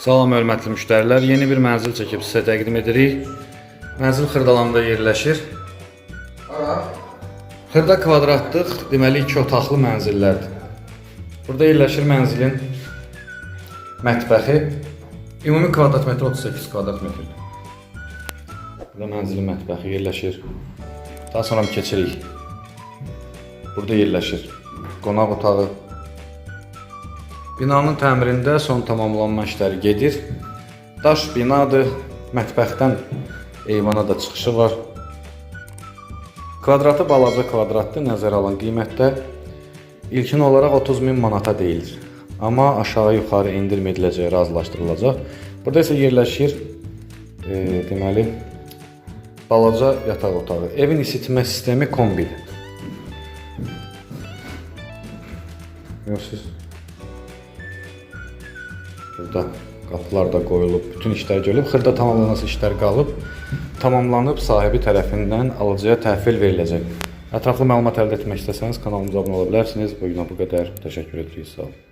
Salam hörmətli müştərilər, yeni bir mənzil çəkib sizə təqdim edirik. Mənzil Xırdalanda yerləşir. Xırda kvadratlıq, deməli 2 otaqlı mənzillərdir. Burada yerləşir mənzilin mətbəxi. Ümumi kvadrat metr 38 kvadrat metrdir. Burada mənzilin mətbəxi yerləşir. Daha sonra keçirik. Burada yerləşir qonaq otağı. Binanın təmirində son tamamlanma işləri gedir. Daş binadır. Mətbəxdən eyvana da çıxışı var. Kvadratı balaca kvadratdır, nəzərə alan qiymətdə ilkin olaraq 30 min manata deyilir. Amma aşağı yuxarı endirim ediləcək, razılaşdırılacaq. Burada isə yerləşir e, deməli balaca yataq otağı. Evin isitmə sistemi kombidir. Görürsüz? Burada qapılar da qoyulub, bütün işlər görülüb, xırda tamamlanması işlər qalıb, tamamlanıb sahibi tərəfindən alıcıya təhvil veriləcək. Ətraflı məlumat əldə etmək istəsəniz kanalımıza abunə ola bilərsiniz. Bu günə bu qədər. Təşəkkür edirik. Sağ olun.